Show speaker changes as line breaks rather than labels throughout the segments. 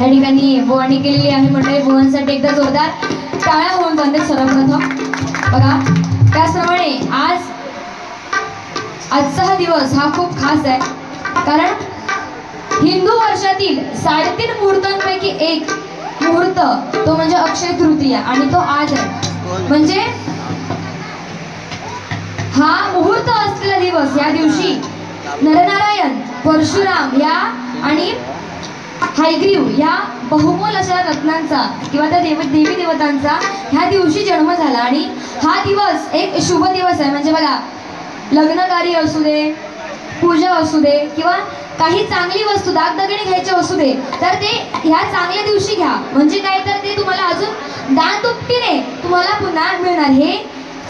या ठिकाणी बुवांनी केलेली आहे मंडळी. बुवांसाठी एकदा जोरदार टाळ्या होऊन जाते सर्वप्रथम. बघा त्याचप्रमाणे आज आजचा हा दिवस हा खूप खास आहे. कारण हिंदू वर्षातील साडेतीन मुहूर्तांपैकी एक मुहूर्त तो म्हणजे अक्षय तृतीया आणि तो आज आहे. म्हणजे हा मुहूर्त असलेला दिवस या दिवशी नरनारायण परशुराम या आणि हायग्रीव ह्या बहुमोल अशा रत्नांचा किंवा त्या देव देवी देवतांचा ह्या दिवशी जन्म झाला आणि हा दिवस एक शुभ दिवस आहे. म्हणजे बघा लग्नकारी असू दे पूजा असू दे किंवा काही चांगली वस्तू दागदागिने घ्यायचे असू दे तर ते ह्या चांगल्या दिवशी घ्या. म्हणजे काय तर ते तुम्हाला अजून दान तुम्हाला पुन्हा मिळणार. हे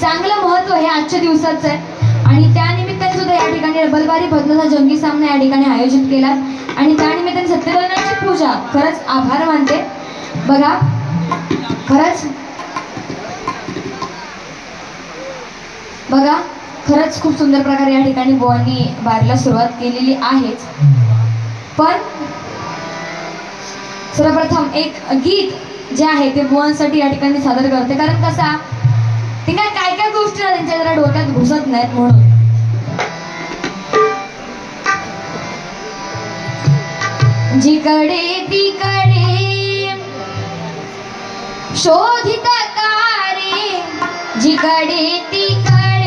चांगलं महत्त्व हे आजच्या दिवसाचं. आहे आणि त्यानिमित्ताने सुद्धा या ठिकाणी रबलबारी भद्रचा जंगी सामना या ठिकाणी आयोजित केला आणि त्यानिमित्ताने सत्यनारायणाची पूजा. खरंच आभार मानते. बघा. खरंच. बघा. खरंच खूप सुंदर प्रकारे या ठिकाणी बुवांनी बारीला सुरुवात केलेली आहेच. पण सर्वप्रथम एक गीत जे आहे ते बुवांसाठी या ठिकाणी सादर करते. कारण कसा? ते काय काय काय गोष्टी त्यांच्या जरा डोक्यात घुसत नाहीत म्हणून. जिकडे तिकडे शोधित कारे जिकडे तिकडे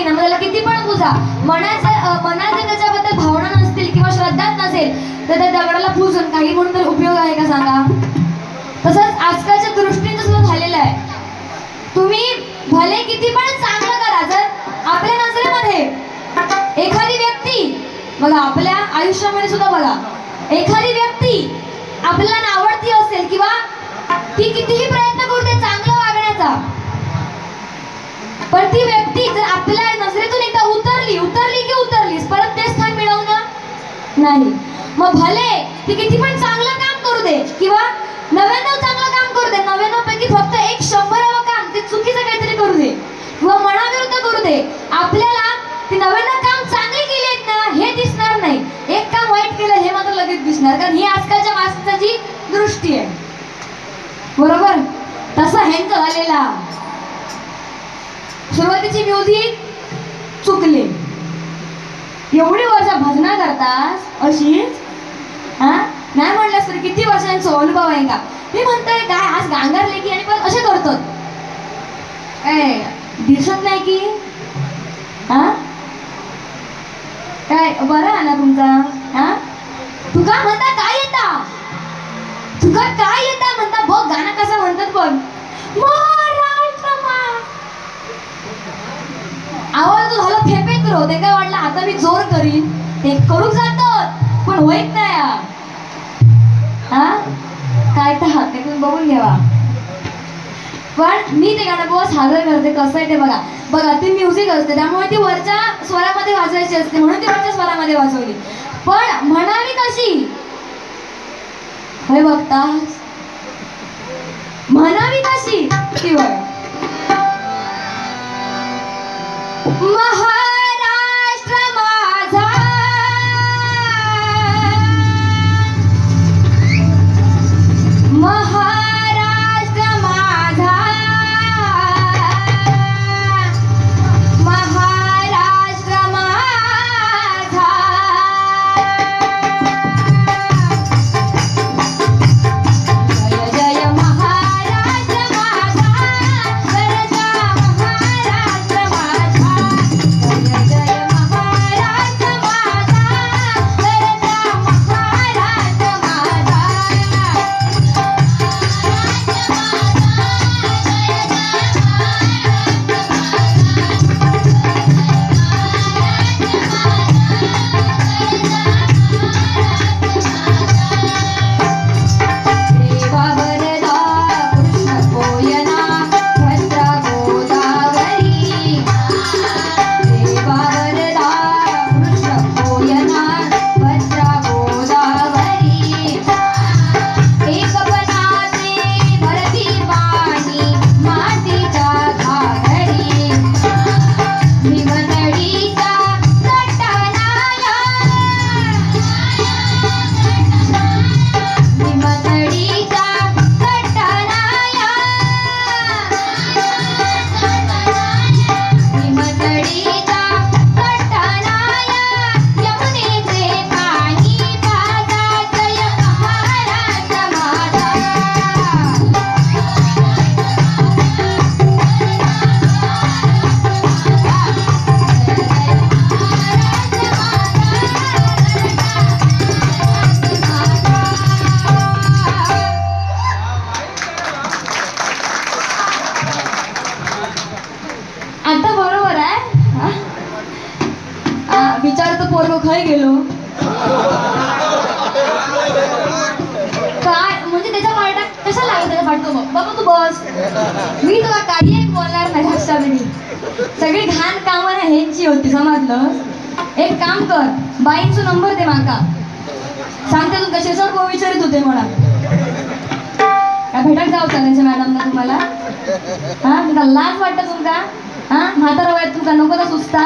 की नाही मग त्याला किती पण पूजा मनात जर मनात जर त्याच्याबद्दल भावना नसतील किंवा श्रद्धाच नसेल तर त्या दगडाला पूजून काही म्हणून तर उपयोग आहे का सांगा? तसंच आजकालच्या दृष्टीने सुद्धा झालेलं आहे. तुम्ही भले किती पण चांगलं करा जर आपल्या नजरेमध्ये एखादी व्यक्ती बघा आपल्या आयुष्यामध्ये सुद्धा बघा एखादी व्यक्ती आपल्याला आवडती असेल किंवा ती कितीही प्रयत्न करते चांगलं वागण्याचा पण ती व्यक्ती जर आपल्या नजरेतून एकदा उतरली उतरली की उतरलीस परत ते स्थान मिळवणं? नाही. मग भले ती किती पण चांगलं काम करू दे किंवा नव्याण्णव चांगलं काम करू दे नव्याण्णव पैकी फक्त एक शंभरावं काम ते चुकीचं काहीतरी करू दे किंवा मनाविरुद्ध करू दे. आपल्याला ती नव्याण्णव काम चांगली केली आहेत ना हे दिसणार नाही. एक काम वाईट केलं हे मात्र लगेच दिसणार कारण ही आजकालच्या माणसाची दृष्टी आहे. बरोबर? तसं ह्यांचं झालेला सुरुवातीची म्युझिक चुकले. एवढी वर्ष भजना करतास अशीच? हा? नाही म्हणलंस तर किती वर्षांचा अनुभव आहे का? मी म्हणतोय काय आज गांगारले की आणि पण असे करतो काय दिसत नाही की? हा? काय बरं आहे ना तुमचा? हा? तुका म्हणता काय येता? तुका काय येता म्हणता? बघ गाणं कसं म्हणतात बघ महाराष्ट्र मा- आवाज तो झाला फेपेत रो. ते काय वाटलं आता मी जोर करीन? ते करू जातात. पण होईत नाही हा. हा? काय तर हात ते तुम्ही बघून घ्यावा पण मी ते गाणं बघ साजरं करते कसं आहे ते बघा. बघा ती म्युझिक असते त्यामुळे ती वरच्या स्वरामध्ये वाजवायची असते म्हणून ती वरच्या स्वरामध्ये वाजवली. पण म्हणावी कशी? हे बघता म्हणावी कशी? ती बघ होती एक काम कर बाईंचा नंबर दे माका. सांगते तू कसे सर विचारित होते म्हणा काय भेटत जाऊ त्यांच्या मॅडमना तुम्हाला? हा तुमका लाज वाटतं तुमका? हा म्हातारा वयात तुमका नको तर सुचता.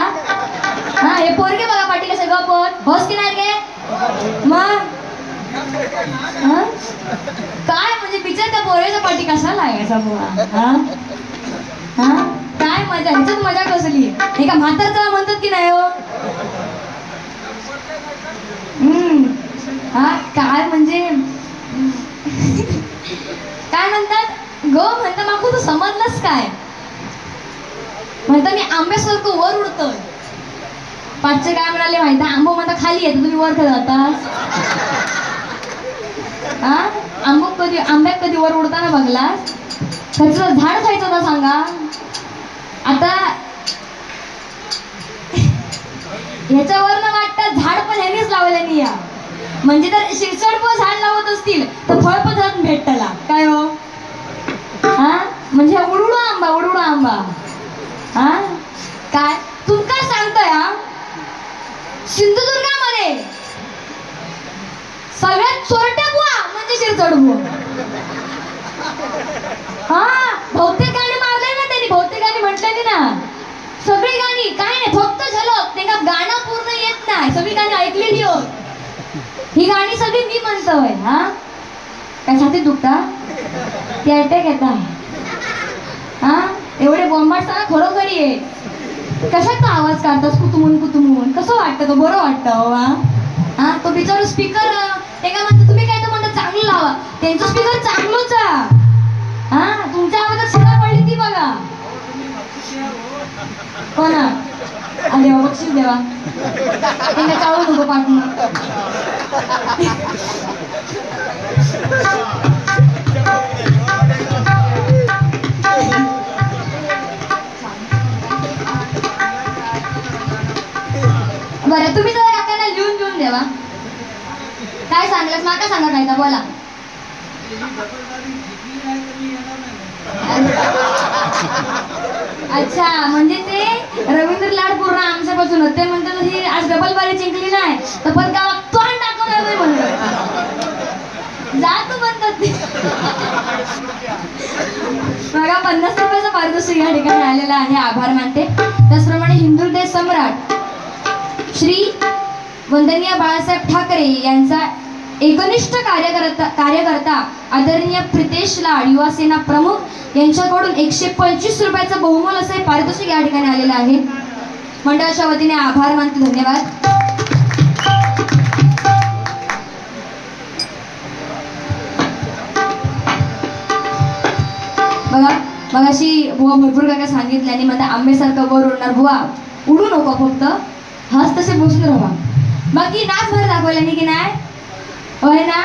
हा हे पोरगे बघा पाठी कसे गपत होस की नाही गे मग? काय म्हणजे बिचार त्या पोरेचा पाठी कसा लागायचा बुवा हा? हा? काय मजा? ह्याच्यात मजा कसली? हे का म्हातारचा म्हणतात की नाही हो? हम्म. हा काय म्हणजे? काय म्हणतात? ग म्हणता मागू तू समजलंच काय? म्हणता मी आंब्यासारखं वर उडतोय. पाचशे काय म्हणाले माहिती? आंबो म्हणता खाली येतो तुम्ही वर का जातास हा? आंबो कधी आंब्यात कधी वर उडताना बघला त्याचं झाड खायचं होता सांगा. आता ह्याच्यावरनं वाटतं झाड पण ह्यानेच लावलं नाही या. म्हणजे तर शिरसड पण झाड लावत असतील तर फळ पण झाड भेटतला काय हो? हा? म्हणजे हा आंबा उडुडू आंबा. हा? काय? तुमका सांगतोय हा? सिंधुदुर्गामध्ये सगळ्यात चोरट्या बुवा म्हणजे शिरचड बुवा हा बहुतेक गाणी मारले ना त्यांनी बहुतेक गाणी म्हटलेली ना सगळी गाणी काय नाही फक्त झलक त्यांना गाणं पूर्ण येत नाही. सगळी गाणी ऐकलेली हो ही गाणी सगळी मी म्हणतोय हा? काय छाती दुखता? ती अटॅक येता हा? एवढे बॉम्बाडताना खरोखरी आहे कशात तो आवाज काढतोस? कुतुमून कुतुमून कसं वाटतं तो? बरं वाटतं हो, हा हा? तो बिचारू स्पीकर ते काय तुम्ही काय तर म्हणता चांगलं लावा त्यांचं स्पीकर चांगलंच हा? तुमच्या आवाजात शिरा पडली ती बघा. कोणा? ना आ, देवा बक्षीस देवा त्यांना चाळू नको पाठवून बरं तुम्ही जरा काकांना लिहून घेऊन देवा काय सांगलंस माका सांगा काय तर बोला अच्छा म्हणजे ते रवींद्र लाड पूर्ण आमच्यापासून होते. ते म्हणतात ही आज डबल बारी जिंकली नाही तर पण गावात तोंड दाखवणार नाही म्हणलं जातो म्हणतात बघा पन्नास रुपयाचा पारितोषिक या ठिकाणी आलेला आहे. आभार मानते. त्याचप्रमाणे हिंदू देश सम्राट श्री वंदनीय बाळासाहेब ठाकरे यांचा एकनिष्ठ कार्यकर्ता कार्यकर्ता आदरणीय प्रितेश लाड युवा सेना प्रमुख यांच्याकडून एकशे पंचवीस रुपयाचं बहुमोल असं हे पारितोषिक या ठिकाणी आलेलं आहे. मंडळाच्या वतीने आभार मानते धन्यवाद. बघा मग अशी बुवा भरपूर काय काय सांगितलं आणि म्हणता आंबेसारखं वर उडणार. बुवा उडू नको फक्त. हस तसे बसून राहा. बाकी नाच भर दाखवल्याने की नाही? होय ना?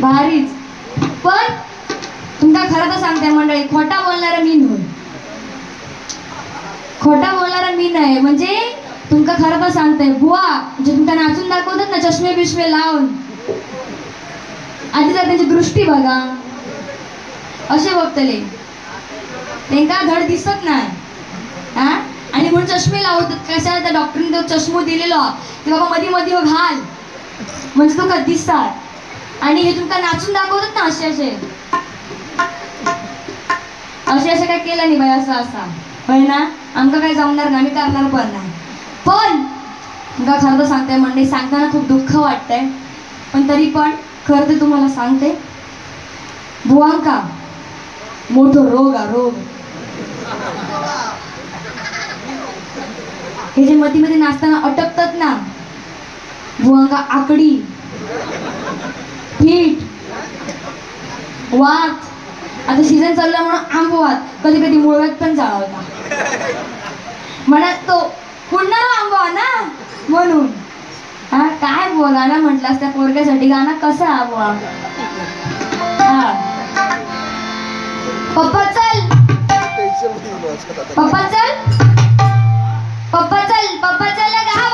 भारीच. पण तुमका खरं तर सांगते मंडळी खोटा बोलणारा मी नव्हे खोटा बोलणारा मी नाही. म्हणजे तुमका खरं तर सांगते बुवा म्हणजे तुमका नाचून दाखवतात ना चष्मे बिष्मे लावून आधी जर त्यांची दृष्टी बघा. असे बघतले. त्यांका धड दिसत नाही. हा? आणि म्हणून चष्मे लावतात कशा त्या डॉक्टरने तो चष्मो दिलेलो? की बाबा मधी मधी हो घाल. म्हणजे तुका दिसतात आणि हे तुमका नाचून दाखवतात ना असे असे? असे असे काय केलं नाही बाई असं असा. होय ना? आमका काय जमणार ना आम्ही करणार पण नाही. पण तुमका खरं तर सांगते म्हणजे सांगताना खूप दुःख वाटतंय. पण तरी पण खरं तर तुम्हाला सांगते बुवांका मोठं रोग आ रोग. हे जे मध्ये मध्ये नाचताना अटकतात ना बुवांका आकडी. पीठ. वात. आता सीझन चालला म्हणून आंबवात कधी कधी मुळव्यात पण चाळवता म्हणत तो पुन्हा आंबवा ना? म्हणून. हा काय बुवा गाणं म्हटलास त्या पोरग्यासाठी? गाणं कसं हा हा. पप्पा चल. पप्पा चल. पप्पा चल. पप्पा चल गाव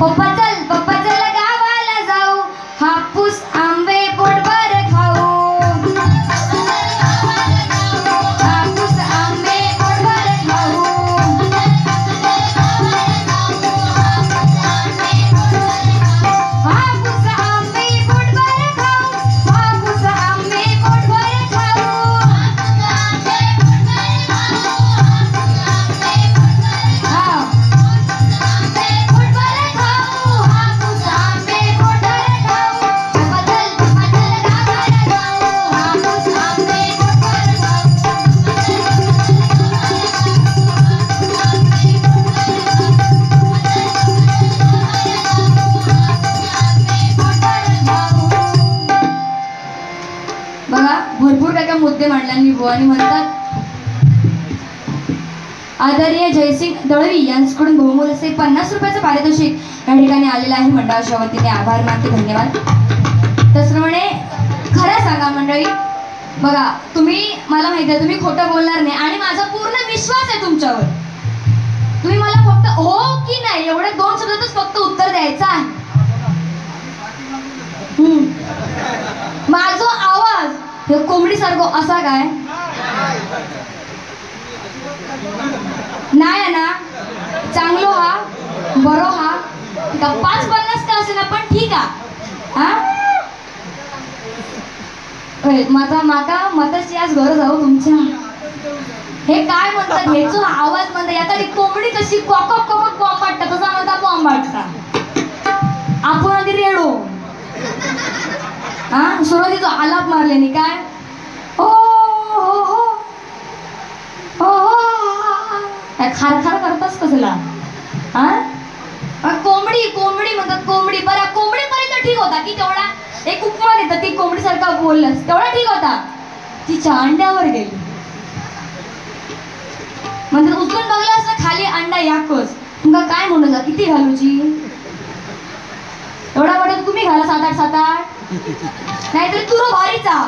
पप्पा दळवी यांच्याकडून बहुमोल असे पन्नास रुपयाचं पारितोषिक या ठिकाणी आलेलं आहे. मंडळाच्या वतीने आभार मानते. धन्यवाद. त्याचप्रमाणे खरं सांगा मंडळी बघा तुम्ही मला माहिती आहे तुम्ही खोटं बोलणार नाही आणि माझा पूर्ण विश्वास आहे तुमच्यावर. तुम्ही मला फक्त हो की नाही एवढे दोन शब्दातच फक्त उत्तर द्यायचं आहे. माझा आवाज हे कोंबडीसारखं असा काय? नाही आहे ना चांगलो हा बरो हा. ठीक पाच पन्नास का असेल पण ठीक आहे. हा? माझा माका मताची आज गरज जाऊ हो तुमच्या. हे काय म्हणतात ह्याचो आवाज म्हणतात या ती कोंबडी कशी कॉकॉक कॉकॉक बॉम्ब वाटतं तसा म्हणता बॉम्ब वाटता आपण आधी रेडो. हा? सुरुवातीचा आलाप मारले नी काय? हो हो हो. हो हो. काय खार खार करतास कसला हा कोंबडी कोंबडी म्हणतात कोंबडी. बरं कोंबडीपर्यंत ठीक होता की तेवढा एक उपमा येतं ती कोंबडी सारखा बोललास. तेवढा ठीक होता. तिच्या अंड्यावर गेली. म्हणजे उचलून बघला असं खाली अंडा याकच. तुमका काय म्हणू जा किती घालूची? एवढा वाटत तुम्ही घाला सात आठ सात आठ. नाहीतर तुरो भारीचा.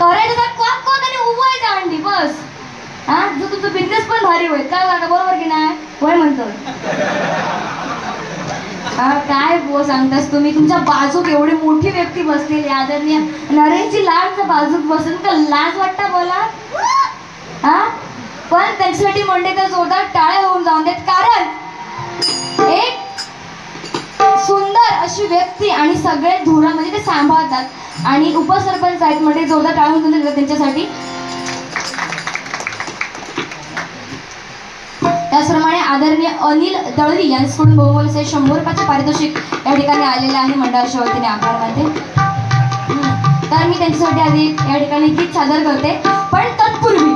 करायचा तर क्वाक क्वाक आणि उभवायचा अंडी बस. हा? जो तुमचा बिझनेस पण भारी होईल काय काका बरोबर की नाही? होय म्हणतो काय बो सांगतास तुम्ही? तुमच्या बाजूक एवढी मोठी व्यक्ती बसलेली आदरणीय नरेशची लाज बाजूक बसून का लाज वाटता बोला हा? पण त्यांच्यासाठी म्हणते तर जोरदार टाळ्या होऊन जाऊन देत. कारण एक सुंदर अशी व्यक्ती आणि सगळे धुरा म्हणजे ते सांभाळतात. आणि उपसरपंच आहेत म्हणजे जोरदार टाळून देऊन देतात त्यांच्यासाठी. त्याचप्रमाणे आदरणीय अनिल दळवी यांच्याकडून बहुमूल्य शंभर रुपयाचे पारितोषिक या ठिकाणी आलेलं आहे मंडळाच्या वतीने आभार मानते तर मी त्यांच्यासाठी आधी या ठिकाणी गीत सादर करते. पण तत्पूर्वी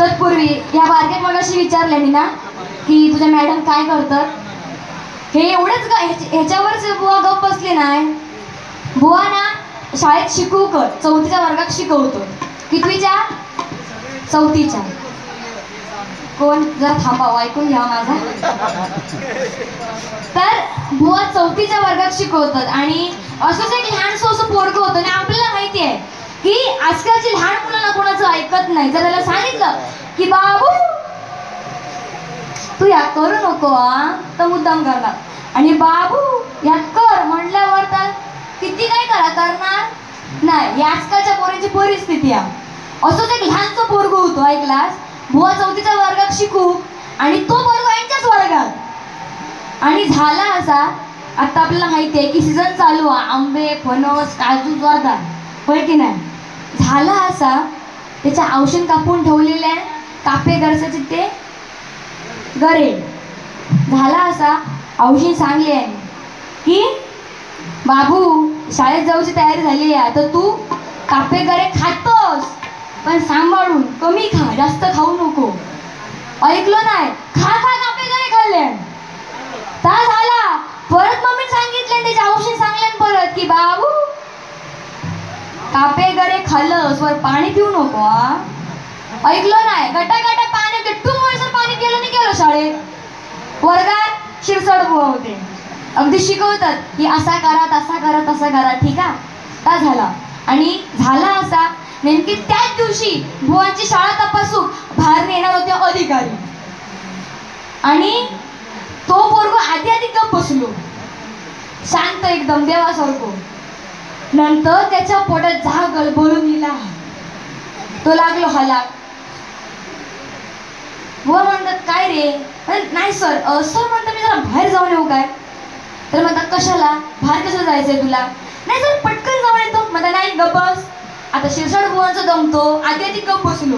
तत्पूर्वी या बारक्या मगाशी मी ना की तुझ्या मॅडम काय करतात? हे एवढंच का ह्याच्यावरच बुवा गप बसले नाही. बुवा ना शाळेत शिकवू कर चौथीच्या वर्गात शिकवतो. कितवीच्या? चौथीच्या. कोण? जर थांबावं ऐकून घ्या माझा. तर बुवा चौथीच्या वर्गात शिकवतात आणि असंच एक लहानसं असं पोरग होतं आणि आपल्याला माहिती आहे की आजकालची लहान मुलांना कोणाचं ऐकत नाही. जर त्याला सांगितलं की बाबू तू या करू नको आ तर मुद्दाम करणार. आणि बाबू या कर म्हटल्यावर तर किती काय करा करणार नाही. ही आजकालच्या पोरांची परिस्थिती आहे. असंच एक लहानचं पोरग होतो ऐकलास? बुवा चौथीच्या वर्गात शिकू. आणि तो वर्ग यांच्याच वर्गात. आणि झाला असा आता आपल्याला माहिती आहे की सीझन चालू आहे. आंबे फणस काजू जोरदार. होय की नाही? झाला असा त्याच्या औषध कापून ठेवलेले आहे कापे गरसाचे ते गरे झाला असा औषध सांगले आहे. की बाबू शाळेत जाऊची तयारी झाली आहे. तर तू कापे गरे खातोस. पण सांभाळून कमी खा जास्त खाऊ नको. ऐकलं नाही? खा खा कापे काय खाल्ले. ता झाला. परत मम्मी सांगितलं त्याचे औषध सांगले परत की बाबू कापे गरे खाल्लंस वर पाणी पिऊ नको हा. ऐकलं नाही? गटा गटा पाणी होते. टू वर्ष पाणी केलं नाही केलं शाळेत. वर्गात शिरसड होते. अगदी शिकवतात की असा करा तसा करा तसा करा. ठीक आहे का झाला. आणि झाला असा नेमकी त्याच दिवशी बुवांची शाळा तपासून बाहेर येणार होते अधिकारी. आणि तो पोरगो आधी आधी गप बसलो. शांत एकदम देवासारखो. नंतर त्याच्या पोटात जा गलबळून गेला. तो लागलो हलाक व म्हणतात काय रे? नाही सर सर म्हणतात मी जरा बाहेर जाऊन येऊ काय? तर म्हणतात कशाला? बाहेर कसं जायचंय तुला? नाही सर पटकन जाऊन येतो. म्हणतात नाही गप्पस आता शिरसाड बुवांचं दमतो आधी आधी गप बसलो.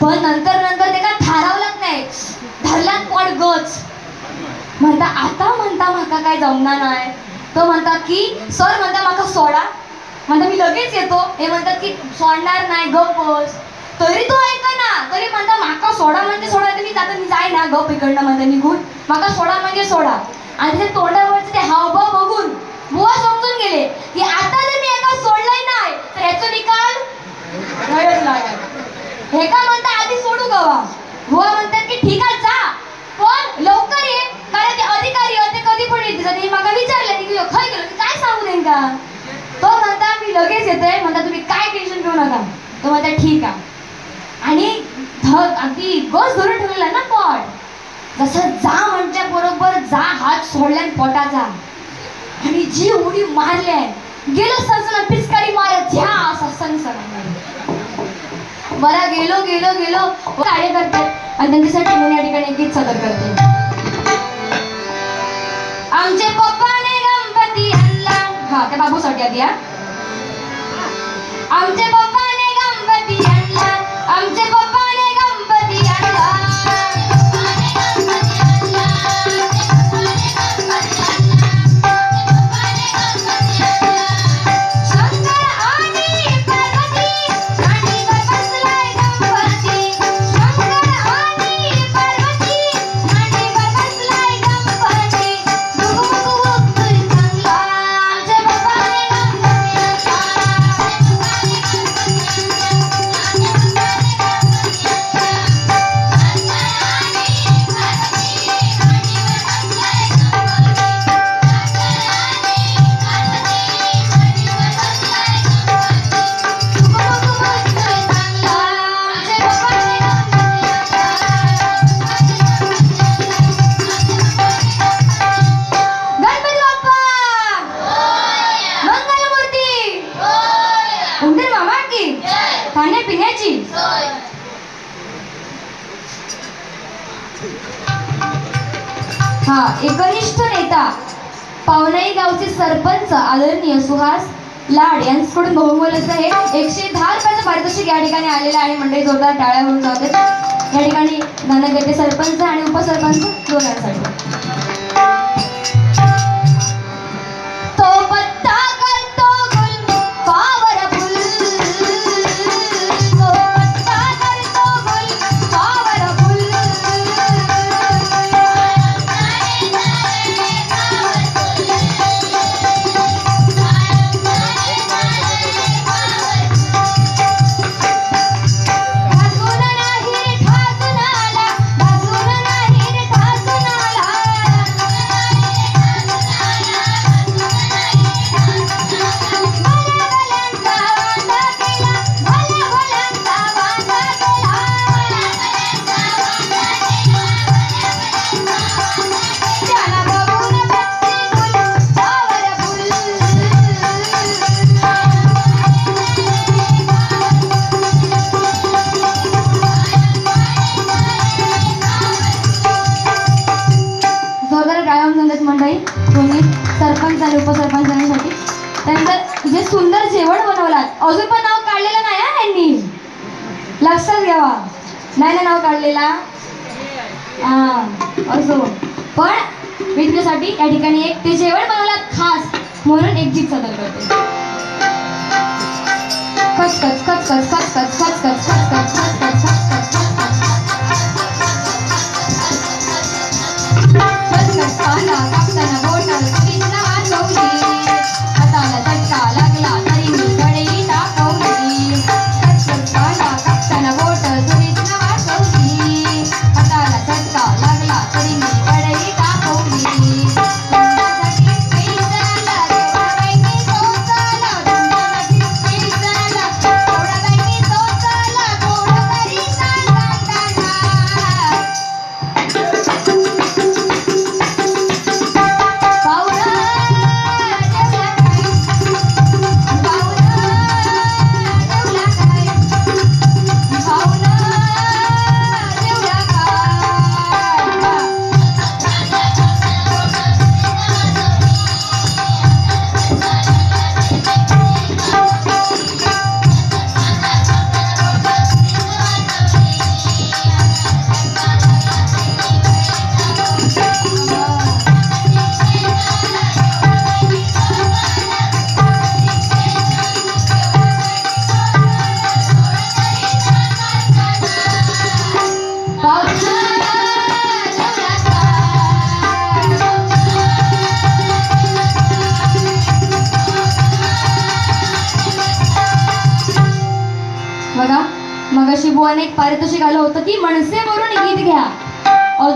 पण नंतर नंतर ते काय थारावलंच नाही. धरल्यात पड गच. म्हणता आता म्हणता माका काय जमणार नाही. तो म्हणता की सर म्हणता माका सोडा. म्हणता मी लगेच येतो. हे म्हणतात की सोडणार नाही गप बस. तरी तो ऐकना ना. तरी म्हणता माका सोडा म्हणजे सोडा तर मी आता मी जाय ना गप इकडनं म्हणता निघून. माका सोडा म्हणजे सोडा. आणि ते तोंडावरचे ते हावभाव बघून बुवा समजून गेले की आता जर मी एका सोडला तर याचा निकाल लागेल हे का म्हणता आधी सोडू गवा गोवा म्हणतात की ठीक आहे जा. पण लवकर ये कारण ते अधिकारी आहेत, ते कधी पण येते त्यांनी मला विचारलं की खरं गेलो की काय सांगू देईन का तो म्हणता मी लगेच येते म्हणता तुम्ही काय टेन्शन घेऊ नका. तो म्हणता ठीक आहे. आणि धग अगदी गज धरून ठेवलेला ना पॉट. जसं जा म्हणच्या बरोबर जा हात सोडल्यान पोटाचा. आणि जी उडी मारल्या गेलो सनसन पिचकारी मारत झ्या असा सनसन बरा गेलो गेलो गेलो. कार्य करतात आणि त्यांच्यासाठी म्हणून या ठिकाणी गीत सादर करते. आमचे पप्पाने गणपती आणला हा त्या बाबूसाठी आधी हा. आमचे पप्पाने गणपती आणला आमचे पप्पाने गणपती आणला पावनाई गावचे सरपंच आदरणीय सुहास लाड यांच्याकडून बहुमोल असं हे एकशे दहा रुपयाचं पारितोषिक या ठिकाणी आलेलं आहे. मंडळी जोरदार टाळ्या होऊन जाते या ठिकाणी धनगते सरपंच आणि उपसरपंच दोघांसाठी. नाही ना नाव काढलेला हां असो पण मी तुझ्यासाठी या ठिकाणी एक ते जेवण बनवलं खास म्हणून एक जीत सादर करते खच खच खच खच खच खच खच खच खच खच खच खच खच खच खच खच खच खच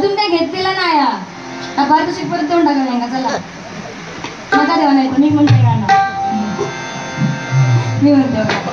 अजून काय घेतलेला नाही हा फार तशी परत देऊन टाका नाही चला. नका देवा नाही मी म्हणते मी म्हणते.